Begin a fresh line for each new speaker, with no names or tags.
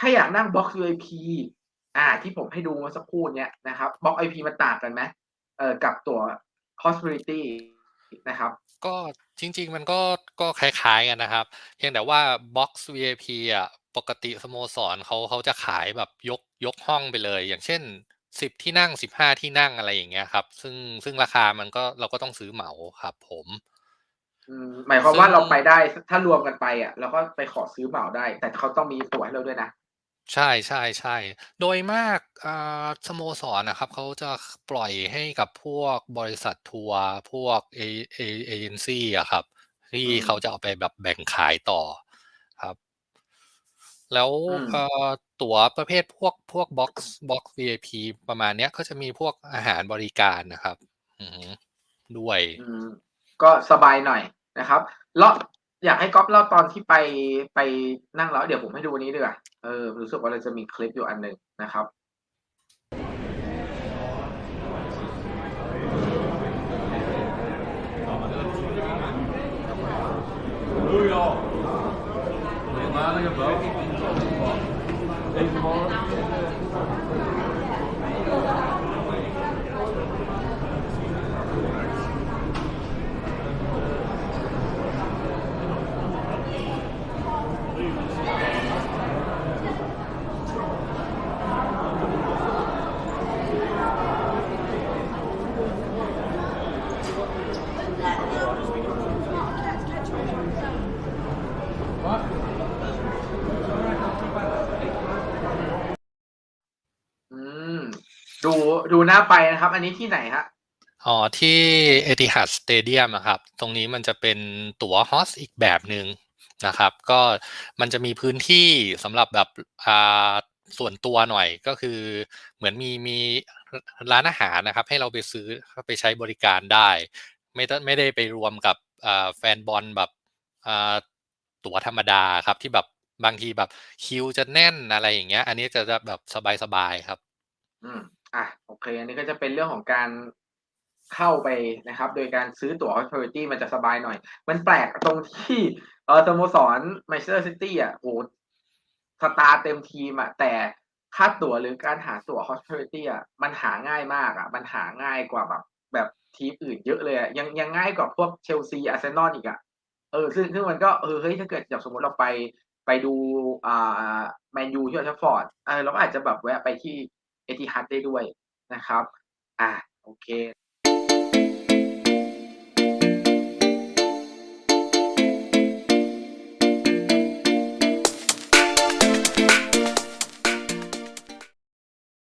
ถ้าอยากนั่ง Box VIP อ่า ที่ผมให้ดูเมื่อสักครู่เนี้ยนะครับ Box VIP มันต่างกันไหมเอ่อกับตัว Hospitality นะครับ
ก็จริง ๆ มันก็ก็คล้ายๆกันนะครับ เพียงแต่ว่า Box VIP อะปกติสโมสรเขาเขาจะขายแบบยกยกห้องไปเลย อย่างเช่น 10 ที่นั่ง 15 ที่นั่งอะไรอย่างเงี้ยครับ ซึ่งซึ่งราคามันก็เราก็ต้องซื้อเหมาครับ ผม
อืมหมายความว่า
ซึ่ง
เราไปได้ถ้ารวมกันไปอะเราก็ไปขอซื้อเหมาได้ แต่เขาต้องมีตั๋วให้เราด้วยนะ
ใช่ๆๆโดยมาก อ่า สโมสรน่ะครับ เขาจะปล่อยให้กับพวกบริษัททัวร์ พวก เอ เอ เอเจนซีอะครับ ที่
อืม
เขาจะเอาไปแบบแบ่งขายต่อครับ แล้ว
อืม
เอ่อตั๋วประเภทพวก พวก Box Box VIP ประมาณเนี้ย ก็จะมีพวกอาหารบริการนะครับ อือฮึ ด้วย
อืม ก็สบายหน่อยนะครับแล้ว อยากให้ก๊อฟเล่าตอนที่ไปไปนั่งแล้ว เดี๋ยวผมให้ดูอันนี้ดีกว่าเออรู้สึกว่าเราจะมีคลิปอยู่อันหนึ่งนะครับอื ดูดูน่าไปนะครับ อันนี้ที่ไหนฮะ
อ๋อที่ Etihad Stadium อะครับ ตรงนี้มันจะเป็นตั๋ว HOS อีกแบบหนึ่งนะครับ ก็มันจะมีพื้นที่สำหรับแบบอ่าส่วนตัวหน่อยก็คือเหมือนมีมีร้านอาหารนะครับ ให้เราไปซื้อไปใช้บริการได้ ไม่ต้องไม่ได้ไปรวมกับอ่าแฟนบอลแบบอ่าตั๋วธรรมดาครับที่แบบบางทีแบบคิวจะแน่นอะไรอย่างเงี้ย อันนี้จะจะแบบสบายๆครับ
อืม อะโอเค อันนี้ก็จะเป็นเรื่องของการเข้าไปนะครับ โดยการซื้อตั๋ว Authority มันจะสบายหน่อย มันแปลกตรงที่เออสโมสร Manchester City อะโหสตาร์เต็มทีมอะ แต่ค่าตั๋วหรือการหาตั๋ว Hospitality อะมันหาง่ายมากอะ มันหาง่ายกว่าแบบแบบทีมอื่นเยอะเลยอะยังยังง่ายกว่าพวกเชลซีอาร์เซนอลอีกอะเออซึ่งซึ่งมันก็เออเฮ้ยถ้าเกิดอย่างสมมติเราไปไปดูอ่าแมนยูที่ออลด์แทัฟฟอร์ดเออเราก็อาจจะแบบแวะไปที่ เอทิฮัดได้ด้วยนะครับ อ่าโอเค